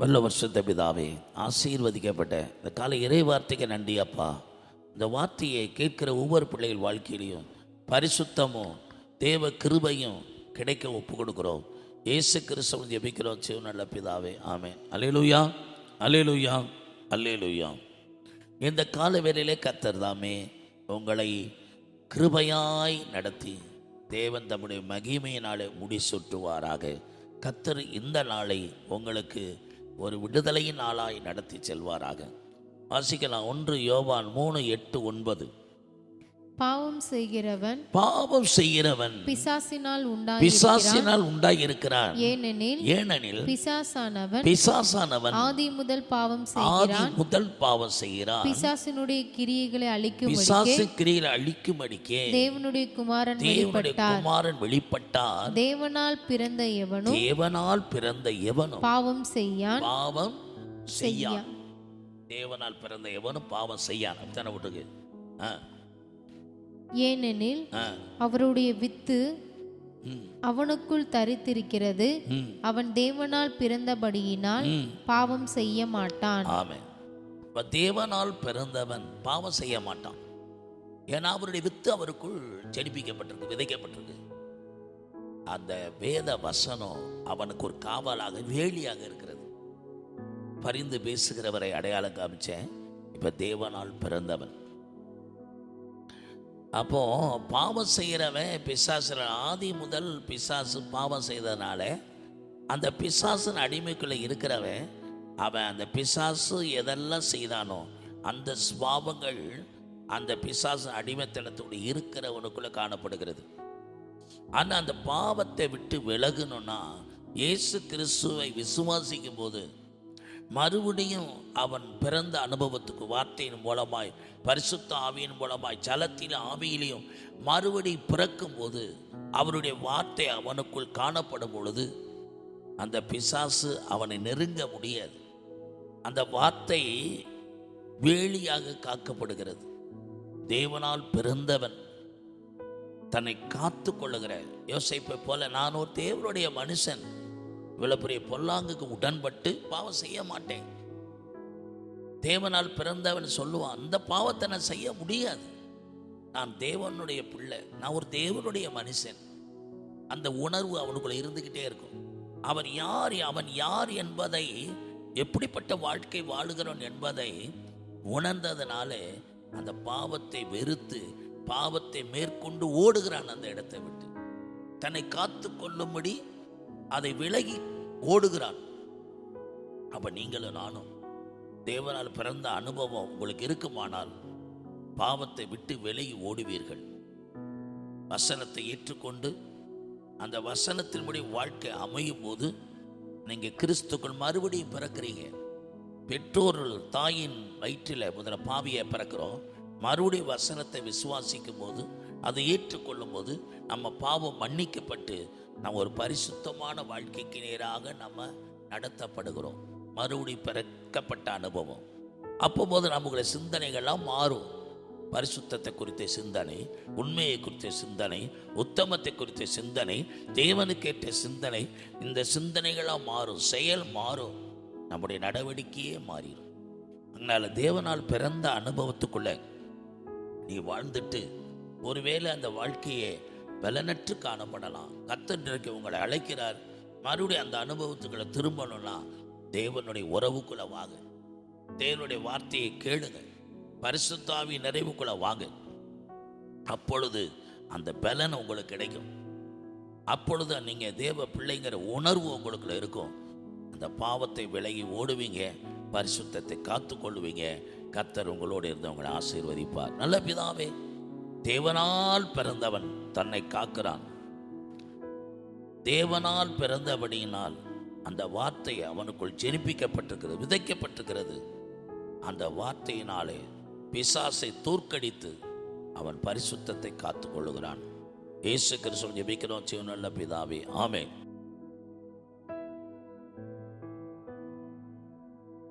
வல்ல வருஷத்த பிதாவே ஆசீர்வதிக்கப்பட்ட இந்த காலை இறை வார்த்தைக்கு நன்றி அப்பா. இந்த வார்த்தையை கேட்கிற ஒவ்வொரு பிள்ளைகள் வாழ்க்கையிலையும் பரிசுத்தமும் தேவ கிருபையும் கிடைக்க ஒப்பு கொடுக்குறோம் இயேசு கிறிஸ்தவன் ஜெபிக்கிறோம் சிவ நல்ல பிதாவே ஆமே அலேலுயா அலேலுயா அல்லேலுயா. இந்த கால வேலையிலே கத்தர் தாமே உங்களை கிருபையாய் நடத்தி தேவன் தம்முடைய மகிமையினாலே முடிசூட்டுவாராக. கத்தர் இந்த நாளை உங்களுக்கு ஒரு விடுதலையின் ஆளாய் நடத்தி செல்வாராக. வாசிக்கலாம். ஒன்று யோவான் மூணு எட்டு ஒன்பது. பாவம் செய்கிறவன் பாவம் செய்கிறவன் பிசாசினால் உண்டாய் பிசாசினால் உண்டாயிருக்கிறான். ஏனெனில் ஏனெனில் பிசாசானவன் பிசாசானவன் ஆதி முதல் பாவம் ஆதி செய்கிறான். முதல் பாவம் செய்கிறான். பிசாசினுடைய கிரியைகளை அழிக்கும் பிசாசு கிரியில் அழிக்கும்படிக்கே தேவனுடைய குமாரன் தேவனுடைய வெளிப்பட்டார். குமாரன் வெளிப்பட்டார். தேவனால் பிறந்த எவனும் தேவனால் பிறந்த எவனும் பாவம் செய்யான். பாவம் செய்யான். தேவனால் பிறந்த எவனும் பாவம் செய்யான். அப்படித்தானே விட்டுருக்கு? ஆ, ஏனெனில் அவருடைய வித்து அவனுக்குள் தரித்திருக்கிறது. அவன் தேவனால் பிறந்தபடியினால். பாவம் செய்ய மாட்டான். இப்ப தேவனால் பிறந்தவன் பாவம் செய்ய மாட்டான். ஏன்னா அவருடைய வித்து அவருக்குள் செடிப்பிக்கப்பட்டிருக்கு விதைக்கப்பட்டிருக்கு. அந்த வேத வசனம் அவனுக்கு ஒரு காவலாக வேலியாக இருக்கிறது. பரிந்து பேசுகிறவரை அடையாளம் காமிச்சேன். இப்ப தேவனால் பிறந்தவன். அப்போ பாவம் செய்கிறவன் பிசாசுல ஆதி முதல் பிசாசு பாவம் செய்ததுனால அந்த பிசாசின் அடிமைக்குள்ளே இருக்கிறவன் அவன் அந்த பிசாசு எதெல்லாம் செய்தானோ அந்த சுவாபங்கள் அந்த பிசாசு அடிமைத்தனத்தோடு இருக்கிறவனுக்குள்ளே காணப்படுகிறது. ஆனால் அந்த பாவத்தை விட்டு விலகணும்னா இயேசு கிறிஸ்துவை விசுவாசிக்கும் போது மறுபடியும் அவன் பிறந்த அனுபவத்துக்கு வார்த்தையின் மூலமாய் பரிசுத்த ஆவியின் மூலமாய் ஜலத்திலும் ஆவியிலையும் மறுபடி பிறக்கும் போது அவருடைய வார்த்தை அவனுக்குள் காணப்படும் பொழுது அந்த பிசாசு அவனை நெருங்க முடியாது. அந்த வார்த்தை வேலியாக காக்கப்படுகிறது. தேவனால் பிறந்தவன் தன்னை காத்து கொள்ளுகிற யோசிப்பை போல நான் ஒரு தேவனுடைய மனுஷன் இவ்வளவு பொல்லாங்குக்கு உடன்பட்டு பாவம் செய்ய மாட்டேன். தேவனால் பிறந்தவன் சொல்லுவான் அந்த பாவத்தை நான் செய்ய முடியாது. நான் தேவனுடைய பிள்ளை நான் ஒரு தேவனுடைய மனுஷன். அந்த உணர்வு அவனுக்குள்ள இருந்துக்கிட்டே இருக்கும். அவன் யார் அவன் யார் என்பதை எப்படிப்பட்ட வாழ்க்கை வாழுகிறவன் என்பதை உணர்ந்ததுனால அந்த பாவத்தை வெறுத்து பாவத்தை மேற்கொண்டு ஓடுகிறான் அந்த இடத்தை விட்டு. தன்னை காத்து கொள்ளும்படி அதை விலகி ஓடுகிறான். அப்ப நீங்களும் நானும் தேவனால் பிறந்த அனுபவம் உங்களுக்கு இருக்குமானால் பாவத்தை விட்டு விலகி ஓடுவீர்கள். வசனத்தை ஏற்றுக்கொண்டு அந்த வசனத்தின்படி வாழ்க்கை அமையும் போது நீங்க கிறிஸ்துக்குள் மறுபடியும் பிறக்கிறீங்க. பெற்றோர்கள் தாயின் வயிற்றில் முதல்ல பாவியை பிறக்கிறோம். மறுபடியும் வசனத்தை விசுவாசிக்கும் போது அதை ஏற்றுக்கொள்ளும் போது நம்ம பாவம் மன்னிக்கப்பட்டு நம்ம ஒரு பரிசுத்தமான வாழ்க்கைக்கு நேராக நம்ம நடத்தப்படுகிறோம். மறுபடி பிறக்கப்பட்ட அனுபவம். அப்போது நம்முடைய சிந்தனைகள்லாம் மாறும். பரிசுத்தத்தை குறித்த சிந்தனை உண்மையை குறித்த சிந்தனை உத்தமத்தை குறித்த சிந்தனை தேவனுக்கேற்ற சிந்தனை இந்த சிந்தனைகளாக மாறும் செயல் மாறும். நம்முடைய நடவடிக்கையே மாறிடும். அதனால் தேவனால் பிறந்த அனுபவத்துக்குள்ள நீ வாழ்ந்துட்டு ஒருவேளை அந்த வாழ்க்கையை பலனற்று காணப்படலாம். கத்தன்றைக்கு உங்களை அழைக்கிறார். மறுபடியும் அந்த அனுபவத்துக்களை திரும்பணும்னா தேவனுடைய உறவுக்குள்ள வாங்க. தேவனுடைய வார்த்தையை கேளுங்க. பரிசுத்தாவி நிறைவுக்குள்ள வாங்க. அப்பொழுது அந்த பலன் உங்களுக்கு கிடைக்கும். அப்பொழுது நீங்க தேவ பிள்ளைங்கிற உணர்வு உங்களுக்குள்ள இருக்கும். அந்த பாவத்தை விலகி ஓடுவீங்க. பரிசுத்தத்தை காத்துக்கொள்வீங்க. கத்தர் உங்களோடு இருந்தவங்களை ஆசீர்வதிப்பார். நல்ல பிதாவே தேவனால் பிறந்தவன் தன்னை காக்கிறான். தேவனால் பிறந்தபடியினால் அந்த வார்த்தை அவனுக்குள் ஜெனிப்பிக்கப்பட்டிருக்கிறது விதைக்கப்பட்டிருக்கிறது. அந்த வார்த்தையினாலே பிசாசை தோற்கடித்து அவன் பரிசுத்தத்தை காத்துக் கொள்ளுகிறான் இயேசு கிறிஸ்துவன் ஜெபிக்கிறோம் சிவனல்ல பிதாவே ஆமே